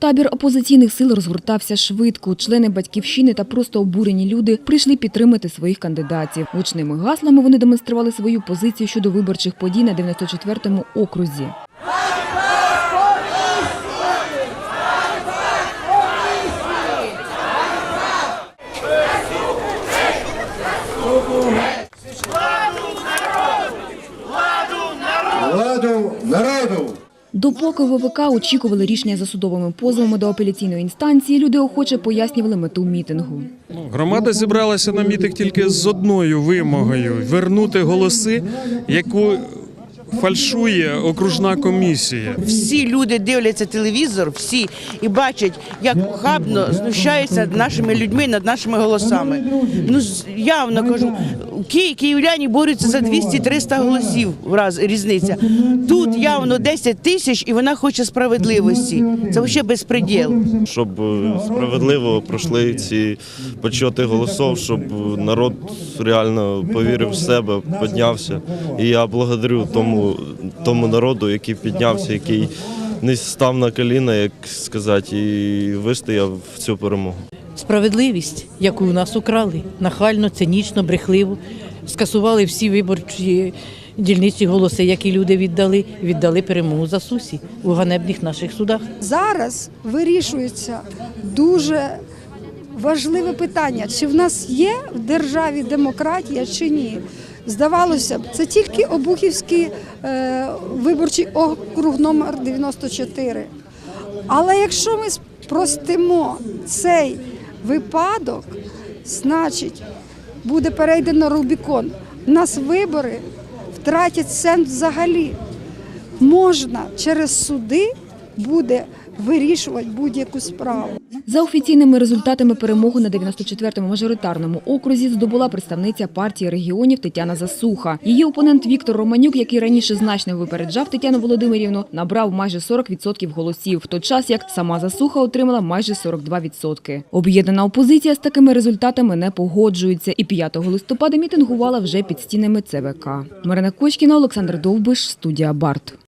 Табір опозиційних сил розгортався швидко. Члени батьківщини та просто обурені люди прийшли підтримати своїх кандидатів. Гучними гаслами вони демонстрували свою позицію щодо виборчих подій на 94-му окрузі. владу народу. Допоки ВВК очікували рішення за судовими позовами до апеляційної інстанції, люди охоче пояснювали мету мітингу. Громада зібралася на мітинг тільки з одною вимогою вернути голоси, яку фальшує окружна комісія. Всі люди дивляться телевізор, всі і бачать, як хабно знущаються над нашими людьми, над нашими голосами. Ну явно кажу, ки- київляні борються за 200-300 голосів в раз різниця. Тут явно 10 тисяч, і вона хоче справедливості. Це взагалі безпреділ. щоб е, справедливо пройшли ці почоти голосів, щоб народ реально повірив в себе, піднявся. І я благодарю тому, тому народу, який піднявся, який не став на коліна, як сказати, і вистояв в цю перемогу. Справедливість, яку у нас украли, нахально, цинічно, брехливо, скасували всі виборчі дільниці голоси, які люди віддали, віддали перемогу за сусі у ганебних наших судах. Зараз вирішується дуже важливе питання: чи в нас є в державі демократія чи ні. Здавалося б, це тільки Обухівський е, виборчий округ номер 94. Але якщо ми спростимо цей випадок, значить буде перейдено Рубікон. У нас вибори втратять сенс взагалі можна через суди буде вирішувати будь-яку справу. За офіційними результатами перемогу на 94-му мажоритарному окрузі здобула представниця партії регіонів Тетяна Засуха. Її опонент Віктор Романюк, який раніше значно випереджав Тетяну Володимирівну, набрав майже 40% голосів, в той час як сама Засуха отримала майже 42%. Об'єднана опозиція з такими результатами не погоджується і 5 листопада мітингувала вже під стінами ЦВК. Марина Кочкіна, Олександр Довбиш, студія Барт.